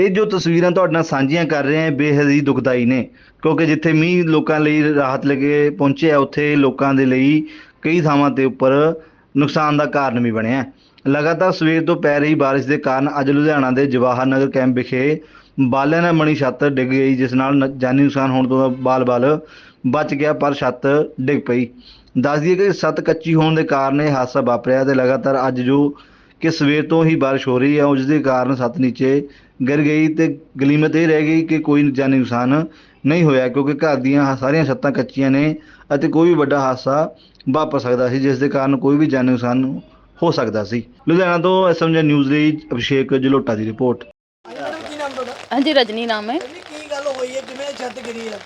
ਇਹ ਜੋ ਤਸਵੀਰਾਂ ਤੁਹਾਡੇ ਨਾਲ ਸਾਂਝੀਆਂ ਕਰ ਰਹੇ ਹਾਂ ਬੇਹੱਦ ਹੀ ਦੁਖਦਾਈ ਨੇ, ਕਿਉਂਕਿ ਜਿੱਥੇ ਮੀਂਹ ਲੋਕਾਂ ਲਈ ਰਾਹਤ ਲੈ ਕੇ ਪਹੁੰਚਿਆ, ਉੱਥੇ ਲੋਕਾਂ ਦੇ ਲਈ ਕਈ ਥਾਵਾਂ ਤੇ ਉੱਪਰ ਨੁਕਸਾਨ ਦਾ ਕਾਰਨ ਵੀ ਬਣਿਆ ਲਗਾਤਾਰ ਸਵੇਰ ਤੋਂ ਪੈ ਰਹੀ ਬਾਰਿਸ਼ ਦੇ ਕਾਰਨ ਅੱਜ ਲੁਧਿਆਣਾ ਦੇ ਜਵਾਹਰ ਨਗਰ ਕੈਂਪ ਵਿਖੇ ਬਾਲਿਆਂ ਨਾਲ ਬਣੀ ਛੱਤ ਡਿੱਗ ਗਈ, ਜਿਸ ਨਾਲ ਜਾਨੀ ਨੁਕਸਾਨ ਹੋਣ ਤੋਂ ਬਾਲ-ਬਾਲ ਬਚ ਗਿਆ, ਪਰ ਛੱਤ ਡਿੱਗ ਪਈ। ਦੱਸ ਦਈਏ ਕਿ ਛੱਤ ਕੱਚੀ ਹੋਣ ਦੇ ਕਾਰਨ ਇਹ ਹਾਦਸਾ ਵਾਪਰਿਆ ਤੇ ਲਗਾਤਾਰ ਅੱਜ ਜੋ ਕਿ ਸਵੇਰ ਤੋਂ ਹੀ ਬਾਰਿਸ਼ ਹੋ ਰਹੀ ਹੈ, ਉਸ ਦੇ ਕਾਰਨ ਛੱਤ ਨੀਚੇ ਗਿਰ ਗਈ ਤੇ ਗਲੀਮਤ ਇਹ ਰਹਿ ਗਈ ਕਿ ਕੋਈ ਜਾਨੀ ਨੁਕਸਾਨ ਨਹੀਂ ਹੋਇਆ, ਕਿਉਂਕਿ ਘਰ ਦੀਆਂ ਸਾਰੀਆਂ ਛੱਤਾਂ ਕੱਚੀਆਂ ਨੇ ਅਤੇ ਕੋਈ ਵੀ ਵੱਡਾ ਹਾਦਸਾ ਵਾਪਰ ਸਕਦਾ ਸੀ, ਜਿਸ ਦੇ ਕਾਰਨ ਕੋਈ ਵੀ ਜਾਨੀ ਨੁਕਸਾਨ ਹੋ ਸਕਦਾ ਸੀ। ਲੁਧਿਆਣਾ ਤੋਂ ਐਸਐਮਜੀ ਨਿਊਜ਼ ਲਈ ਅਭਿਸ਼ੇਕ ਜਲੋਟਾ ਦੀ ਰਿਪੋਰਟ। ਹਾਂਜੀ, ਰਜਨੀ ਨਾਮ ਹੈ। ਹੋਈ ਹੈ ਕਿਵੇਂ ਛੱਤ ਗਿਰੀ ਹੈ?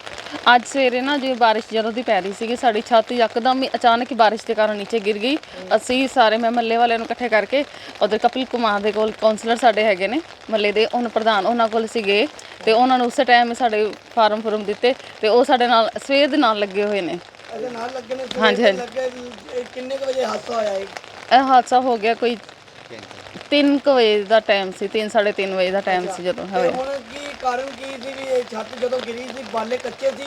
ਅੱਜ ਸਵੇਰੇ ਨਾ ਜਿਵੇਂ ਬਾਰਿਸ਼ ਜਦੋਂ ਦੀ ਪੈ ਰਹੀ ਸੀਗੀ ਸਾਡੀ ਛੱਤ ਯਕਦਮ ਹੀ ਅਚਾਨਕ ਹੀ ਬਾਰਿਸ਼ ਦੇ ਕਾਰਨ ਨੀਚੇ ਗਿਰ ਗਈ। ਅਸੀਂ ਸਾਰੇ ਮੈਂ ਮੱਲੇ ਵਾਲਿਆਂ ਨੂੰ ਇਕੱਠੇ ਕਰਕੇ ਉਧਰ ਕਪਿਲ ਕੁਮਾਰ ਦੇ ਕੋਲ ਕਾਉਂਸਲਰ ਸਾਡੇ ਹੈਗੇ ਨੇ ਮੱਲੇ ਦੇ ਉਹਨਾਂ ਪ੍ਰਧਾਨ ਉਹਨਾਂ ਕੋਲ ਅਸੀਂ ਗਏ ਤੇ ਉਹਨਾਂ ਨੂੰ ਉਸੇ ਟਾਈਮ ਸਾਡੇ ਫਾਰਮ ਫੁਰਮ ਦਿੱਤੇ ਤੇ ਉਹ ਸਾਡੇ ਨਾਲ ਸਵੇਰ ਦੇ ਨਾਲ ਲੱਗੇ ਹੋਏ ਨੇ। ਅਜੇ ਨਾਲ ਹਾਂਜੀ, ਹਾਂਜੀ। ਲੱਗੇ ਇਹ ਕਿੰਨੇ ਕੁ ਵਜੇ ਹਾਦਸਾ ਹੋਇਆ ਇਹ? ਇਹ ਹਾਦਸਾ ਹੋ ਗਿਆ ਕੋਈ 3 ਵਜੇ ਦਾ ਟਾਈਮ ਸੀ 3 3:30 ਵਜੇ ਦਾ ਟਾਈਮ ਸੀ ਜਦੋਂ ਤੇ ਹੋਇਆ। ਹੁਣ ਕੀ ਕਾਰਨ ਕੀ ਸੀ ਵੀ ਇਹ ਛੱਤ ਜਦੋਂ ਗਿਰੀ ਸੀ ਬਾਲੇ ਕੱਚੇ ਸੀ?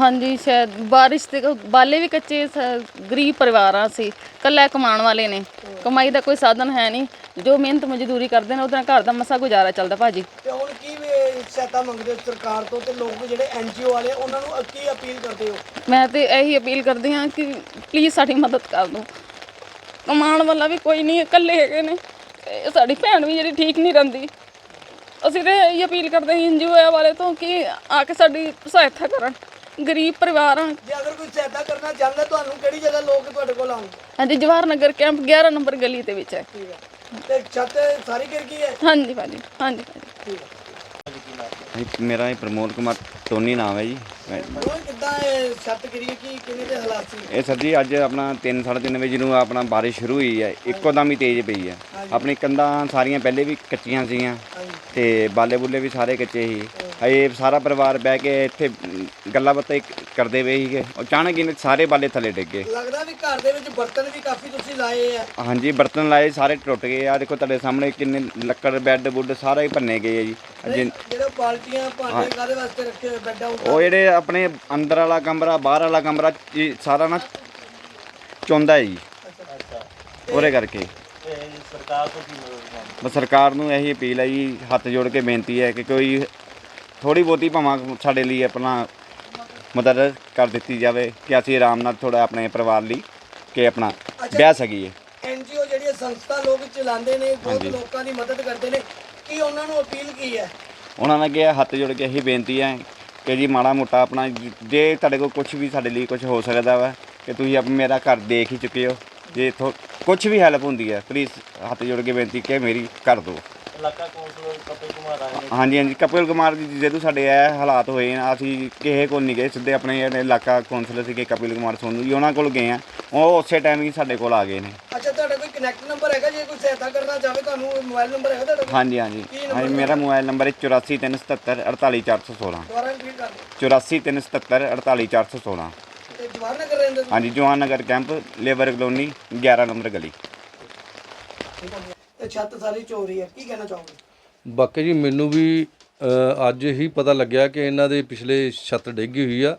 ਹਾਂਜੀ ਸ਼ਾਇਦ ਬਾਰਿਸ਼ ਦੇ ਬਾਲੇ ਵੀ ਕੱਚੇ ਸ- ਗਰੀਬ ਪਰਿਵਾਰਾਂ ਸੀ ਕੱਲਾ ਕਮਾਉਣ ਵਾਲੇ ਨੇ। ਕਮਾਈ ਦਾ ਕੋਈ ਸਾਧਨ ਹੈ ਨਹੀਂ। ਜੋ ਮਿਹਨਤ ਮਜ਼ਦੂਰੀ ਕਰਦੇ ਨੇ ਉਹਦੇ ਨਾਲ ਘਰ ਦਾ ਮਸਾ ਗੁਜ਼ਾਰਾ ਚੱਲਦਾ ਭਾਜੀ। ਤੇ ਹੁਣ ਕੀ ਵੀ ਸਹਾਇਤਾ ਮੰਗਦੇ ਹੋ ਸਰਕਾਰ ਤੋਂ ਤੇ ਲੋਕ ਜਿਹੜੇ ਐਨਜੀਓ ਵਾਲੇ ਉਹਨਾਂ ਨੂੰ ਕੀ ਅਪੀਲ ਕਰਦੇ ਹੋ? ਮੈਂ ਤੇ ਇਹੀ ਅਪੀਲ ਕਰਦੀ ਹਾਂ ਕਿ ਪਲੀਜ਼ ਸਾਡੀ ਮਦਦ ਕਰ ਦਿਓ। ਕਮਾਉਣ ਵਾਲਾ ਵੀ ਕੋਈ ਨਹੀਂ ਇਕੱਲੇ ਹੈਗੇ ਨੇ। ਤੇ ਸਾਡੀ ਭੈਣ ਵੀ ਜਿਹੜੀ ਠੀਕ ਨਹੀਂ ਰਹਿੰਦੀ। ਅਸੀਂ ਤੇ ਇਹੀ ਅਪੀਲ ਕਰਦੇ ਹਾਂ ਐਨਜੀਓ ਵਾਲੇ ਤੋਂ ਕਿ ਆ ਕੇ ਸਾਡੀ ਸਹਾਇਤਾ ਕਰਨ। ਗਰੀਬ ਪਰਿਵਾਰ ਆ। ਜੇ ਅਗਰ ਕੋਈ ਸਹਾਇਤਾ ਕਰਨਾ ਚਾਹੁੰਦਾ ਤੁਹਾਨੂੰ ਕਿਹੜੀ ਜਗ੍ਹਾ ਲੋਕ ਤੁਹਾਡੇ ਕੋਲ ਆਉਣ ਹਾਂਜੀ ਜਵਾਹਰ ਨਗਰ ਕੈਂਪ 11 ਨੰਬਰ ਗਲੀ ਦੇ ਵਿੱਚ ਹੈ। ਠੀਕ ਹੈ। ਤੇ ਛੱਤ ਸਾਰੀ ਗਿਰ ਗਈ ਹੈ? ਹਾਂਜੀ ਭਾਜੀ ਹਾਂਜੀ ਭਾਜੀ। ਠੀਕ ਹੈ। ਜੀ, ਮੇਰਾ ਇਹ ਪ੍ਰਮੋਦ ਕੁਮਾਰ ਟੋਨੀ ਨਾਮ ਹੈ ਜੀ। ਮੈਂ- ਉਹ ਕਿੱਦਾਂ ਇਹ ਛੱਤ ਗਿਰੀ ਹੈ? ਕੀ ਕਿਵੇਂ ਦੇ ਹਾਲਾਤ ਸੀ? ਇਹ ਸਰ ਜੀ ਅੱਜ ਆਪਣਾ 3:30 ਵਜੇ ਨੂੰ ਆਪਣਾ ਬਾਰਿਸ਼ ਸ਼ੁਰੂ ਹੋਈ ਹੈ। ਇੱਕੋ ਦਮ ਹੀ ਤੇਜ਼ ਪਈ ਹੈ। ਆਪਣੀ ਕੰਧਾਂ ਸਾਰੀਆਂ ਪਹਿਲੇ ਵੀ ਕੱਚੀਆਂ ਸੀਗੀਆਂ। ਹਾਂਜੀ। ਤੇ ਬਾਲੇ ਬੁੱਲੇ ਵੀ ਸਾਰੇ ਕੱਚੇ ਸੀ। ਇਹ ਸਾਰਾ ਪਰਿਵਾਰ ਬਹਿ ਕੇ ਇੱਥੇ ਗੱਲਾਂ ਬਾਤਾਂ ਕਰਦੇ ਪਏ ਸੀਗੇ। ਅਚਾਨਕ ਹੀ ਸਾਰੇ ਬਾਲੇ ਥੱਲੇ ਡਿੱਗ ਗਏ। ਲੱਗਦਾ ਵੀ ਘਰ ਦੇ ਵਿੱਚ ਬਰਤਨ ਵੀ ਕਾਫੀ ਤੁਸੀਂ ਲਾਏ ਆ। ਹਾਂਜੀ ਬਰਤਨ ਲਾਏ ਸਾਰੇ ਟੁੱਟ ਗਏ। ਆ ਦੇਖੋ ਤੁਹਾਡੇ ਸਾਹਮਣੇ ਕਿੰਨੇ ਲੱਕੜ ਬੈੱਡ ਬੁੱਡ ਸਾਰਾ ਹੀ ਭੰਨੇ ਗਏ ਆ ਜੀ। ਜਿਹੜੇ ਬਾਲਟੀਆਂ ਭਾਂਡੇ ਕਾਦੇ ਵਾਸਤੇ ਰੱਖੇ ਹੋਏ ਬੈੱਡਾਂ ਉਹ ਜਿਹੜੇ ਆਪਣੇ ਅੰਦਰ ਵਾਲਾ ਕਮਰਾ ਬਾਹਰ ਵਾਲਾ ਕਮਰਾ ਸਾਰਾ ਨਾ ਚੌਂਦਾ ਹੈ ਜੀ। ਉਹਦੇ ਕਰਕੇ। ਬਸ ਸਰਕਾਰ ਨੂੰ ਇਹੀ ਅਪੀਲ ਹੈ ਜੀ ਹੱਥ ਜੋੜ ਕੇ ਬੇਨਤੀ ਹੈ ਕਿ ਕੋਈ ਥੋੜੀ ਬਹੁਤੀ ਭਾਵਾਂ ਸਾਡੇ ਲਈ ਆਪਣਾ ਮਦਦ ਕਰ ਦਿੱਤੀ ਜਾਵੇ ਕਿ ਅਸੀਂ ਆਰਾਮ ਨਾਲ ਥੋੜਾ ਆਪਣੇ ਪਰਿਵਾਰ ਲਈ ਕਿ ਆਪਣਾ ਬਹਿ ਸਕੀਏ। ਐਨਜੀਓ ਜਿਹੜੀਆਂ ਸੰਸਥਾ ਲੋਕ ਚਲਾਉਂਦੇ ਨੇ ਬਹੁਤ ਲੋਕਾਂ ਦੀ ਮਦਦ ਕਰਦੇ ਨੇ ਕੀ ਉਹਨਾਂ ਨੂੰ ਅਪੀਲ ਕੀ ਹੈ? ਉਹਨਾਂ ਨੇ ਕਿਹਾ ਹੱਥ ਜੋੜ ਕੇ ਇਹੀ ਬੇਨਤੀ ਹੈ ਕਿ ਜੀ ਮਾੜਾ ਮੋਟਾ ਆਪਣਾ ਜ- ਜੇ ਤੁਹਾਡੇ ਕੋਲ ਕੁਝ ਵੀ ਸਾਡੇ ਲਈ ਕੁਝ ਹੋ ਸਕਦਾ ਵਾ ਕਿ ਤੁਸੀਂ ਆਪ ਮੇਰਾ ਘਰ ਦੇਖ ਹੀ ਚੁੱਕੇ ਹੋ। ਜੇ ਕੁਝ ਵੀ ਹੈਲਪ ਹੁੰਦੀ ਹੈ ਪਲੀਜ਼ ਹੱਥ ਜੋੜ ਕੇ ਬੇਨਤੀ ਕਿ ਮੇਰੀ ਕਰ ਦਿਓ। ਇਲਾਕਾ ਕੌਂਸਲਰ ਕਪਿਲ ਕੁਮਾਰ ਆਏ ਹਾਂਜੀ ਹਾਂਜੀ। ਕਪਿਲ ਕੁਮਾਰ ਜੀ ਜਦੋਂ ਸਾਡੇ ਇਹ ਹਾਲਾਤ ਹੋਏ ਨਾ। ਅਸੀਂ ਕਿਸੇ ਕੋਲ ਨਹੀਂ ਗਏ। ਸਿੱਧੇ ਆਪਣੇ ਜਿਹੜੇ ਇਲਾਕਾ ਕੌਂਸਲਰ ਸੀਗੇ ਕਪਿਲ ਕੁਮਾਰ ਸੋਨੂ ਜੀ ਉਹਨਾਂ ਕੋਲ ਗਏ ਆ। ਉਹ ਉਸੇ ਟਾਈਮ ਹੀ ਸਾਡੇ ਕੋਲ ਆ ਗਏ ਨੇ। ਅੱਛਾ ਤੁਹਾਡਾ ਕੋਈ ਕਨੈਕਟ ਨੰਬਰ ਹੈਗਾ? ਜੇ ਕੋਈ ਸਹਾਇਤਾ ਕਰਨਾ ਚਾਹਵੇ ਤੁਹਾਨੂੰ ਮੋਬਾਈਲ ਨੰਬਰ ਹੈਗਾ ਤੁਹਾਡਾ ਕੋਲ? ਹਾਂਜੀ ਹਾਂਜੀ। ਕੀ number ਹਾਂਜੀ ਮੇਰਾ ਮੋਬਾਈਲ ਨੰਬਰ ਹੈ 8437 48416 ਦੁਬਾਰਾ ਰਿਪੀਟ ਕਰ ਦਿਓ। 8437 48416 ਤੇ ਜਵਾਹਰ ਨਗਰ ਰਹਿੰਦੇ ਤੁਸੀਂ? ਹਾਂਜੀ Jawan Nagar camp labour colony 11 number ਗਲੀ। ਤੇ ਛੱਤ ਸਾਰੀ ਚੋਰੀ ਹੈ ਕੀ ਕਹਿਣਾ ਚਾਹੋਗੇ? ਬਾਕੀ ਜੀ ਮੈਨੂੰ ਵੀ ਅ, ਅੱਜ ਹੀ ਪਤਾ ਲੱਗਿਆ ਕਿ ਇਹਨਾਂ ਦੇ ਪਿਛਲੇ ਛੱਤ ਡਿੱਗੀ ਹੋਈ ਆ।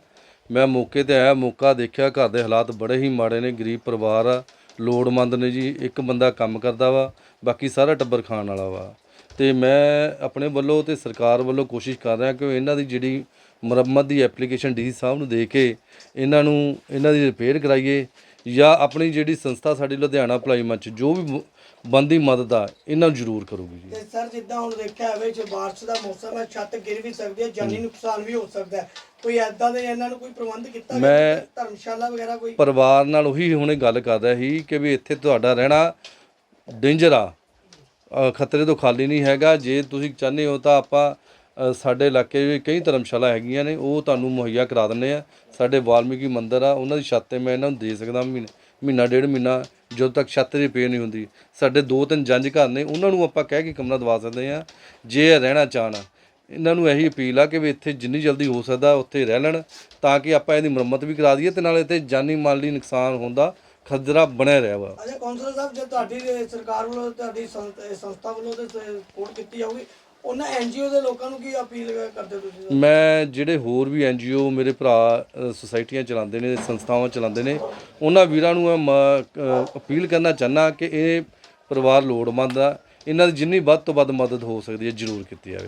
ਮੈਂ ਮੌਕੇ ਤੇ ਆਇਆ ਮੌਕਾ ਦੇਖਿਆ ਘਰ ਦੇ ਹਾਲਾਤ ਬੜੇ ਹੀ ਮਾੜੇ ਨੇ ਗਰੀਬ ਪਰਿਵਾਰ ਆ। ਲੋੜਵੰਦ ਨੇ ਜੀ ਇੱਕ ਬੰਦਾ ਕੰਮ ਕਰਦਾ ਵਾ ਬਾਕੀ ਸਾਰਾ ਟੱਬਰ ਖਾਣ ਵਾਲਾ ਵਾ। ਤੇ ਮੈਂ ਆਪਣੇ ਵੱਲੋਂ ਤੇ ਸਰਕਾਰ ਵੱਲੋਂ ਕੋਸ਼ਿਸ਼ ਕਰ ਰਿਹਾ ਕਿ ਇਹਨਾਂ ਦੀ ਜਿਹੜੀ ਮੁਰੰਮਤ ਦੀ ਐਪਲੀਕੇਸ਼ਨ ਡੀ ਸਾਹਿਬ ਨੂੰ ਦੇ ਕੇ ਇਹਨਾਂ ਨੂੰ ਇਹਨਾਂ ਦੀ ਰਿਪੇਅਰ ਕਰਾਈਏ ਜਾਂ ਆਪਣੀ ਜਿਹੜੀ ਸੰਸਥਾ ਸਾਡੀ ਲੁਧਿਆਣਾ ਭਲਾਈ ਮੰਚ ਜੋ ਵੀ ਬੰਦੀ ਮਦਦ ਆ ਇਹਨਾਂ ਨੂੰ ਜ਼ਰੂਰ ਕਰੂਗੀ ਜੀ। ਤੇ ਸਰ ਜਿੱਦਾਂ ਹੁਣ ਦੇਖਿਆ ਹੋਵੇ ਜੇ ਬਾਰਿਸ਼ ਦਾ ਮੌਸਮ ਹੈ ਛੱਤ ਗਿਰ ਵੀ ਸਕਦੀ ਹੈ ਜਾਨੀ ਨੁਕਸਾਨ ਵੀ ਹੋ ਸਕਦਾ ਹੈ। ਕੋਈ ਐਦਾਂ ਦੇ ਇਹਨਾਂ ਨੂੰ ਕੋਈ ਪ੍ਰਬੰਧ ਕੀਤਾ ਮੈਂ- ਧਰਮਸ਼ਾਲਾ ਵਗੈਰਾ ਕੋਈ? ਪਰਿਵਾਰ ਨਾਲ ਉਹੀ ਹੁਣੇ ਗੱਲ ਕਰ ਰਿਹਾ ਸੀ ਕਿ ਵੀ ਇੱਥੇ ਤੁਹਾਡਾ ਰਹਿਣਾ ਡੇਂਜਰ ਆ। ਖਤਰੇ ਤੋਂ ਖਾਲੀ ਨਹੀਂ ਹੈਗਾ। ਜੇ ਤੁਸੀਂ ਚਾਹੁੰਦੇ ਹੋ ਤਾਂ ਆਪਾਂ ਸਾਡੇ ਇਲਾਕੇ ਵਿੱਚ ਕਈ ਧਰਮਸ਼ਾਲਾ ਹੈਗੀਆਂ ਨੇ, ਉਹ ਤੁਹਾਨੂੰ ਮੁਹੱਈਆ ਕਰਾ ਦਿੰਦੇ ਆ। ਸਾਡੇ ਵਾਲਮੀਕੀ ਮੰਦਿਰ ਆ, ਉਹਨਾਂ ਦੀ ਛੱਤ ਤੇ ਮੈਂ ਇਹਨਾਂ ਨੂੰ ਦੇ ਸਕਦਾ ਮਹੀਨੇ, ਮਹੀਨਾ, ਡੇਢ ਮਹੀਨਾ, ਜਦੋਂ ਤੱਕ ਛੱਤ ਰਿਪੇਅਰ ਨਹੀਂ ਹੁੰਦੀ। ਸਾਡੇ ਦੋ ਤਿੰਨ ਜੰਜ ਘਰ ਨੇ, ਉਹਨਾਂ ਨੂੰ ਆਪਾਂ ਕਹਿ ਕੇ ਕਮਰਾ ਦਵਾ ਸਕਦੇ ਆ, ਜੇ ਇਹ ਰਹਿਣਾ ਚਾਹਣ। ਇਹਨਾਂ ਨੂੰ ਇਹੀ ਅਪੀਲ ਆ ਕਿ ਵੀ ਇੱਥੇ ਜਿੰਨੀ ਜਲਦੀ ਹੋ ਸਕਦਾ, ਉੱਥੇ ਰਹਿ ਲੈਣ, ਤਾਂ ਕਿ ਆਪਾਂ ਇਹਦੀ ਮੁਰੰਮਤ ਵੀ ਕਰਾ ਦਈਏ ਤੇ ਨਾਲ ਇੱਥੇ ਜਾਨੀ ਮਾਲੀ ਨੁਕਸਾਨ ਹੁੰਦਾ ਖਤਰਾ ਬਣਿਆ ਰਿਹਾ ਵਾ। ਅੱਛਾ, ਕੌਂਸਲਰ ਸਾਹਿਬ, ਜੇ ਤੁਹਾਡੀ ਸਰਕਾਰ ਵੱਲੋਂ, ਤੁਹਾਡੀ ਸੰਸਥਾ ਵੱਲੋਂ ਤੇ ਸਪੋਰਟ ਕੀਤੀ ਜਾਊਗੀ ਉਹਨਾਂ ਐਨਜੀਓ ਦੇ ਲੋਕਾਂ ਨੂੰ ਕੀ ਅਪੀਲ ਕਰਦੇ ਤੁਸੀਂ? ਮੈਂ ਜਿਹੜੇ ਹੋਰ ਵੀ ਐਨਜੀਓ ਮੇਰੇ ਭਰਾ ਸੁਸਾਇਟੀਆਂ ਚਲਾਉਂਦੇ ਨੇ, ਸੰਸਥਾਵਾਂ ਚਲਾਉਂਦੇ ਨੇ, ਉਹਨਾਂ ਵੀਰਾਂ ਨੂੰ ਮੈਂ ਅਪੀਲ ਕਰਨਾ ਚਾਹਨਾ ਕਿ ਇਹ ਪਰਿਵਾਰ ਲੋੜਵੰਦ ਆ। ਇਹਨਾਂ ਦੀ ਜਿੰਨੀ ਵੱਧ ਤੋਂ ਵੱਧ ਮਦਦ ਹੋ ਸਕਦੀ ਹੈ, ਜ਼ਰੂਰ ਕੀਤੀ ਜਾਵੇ।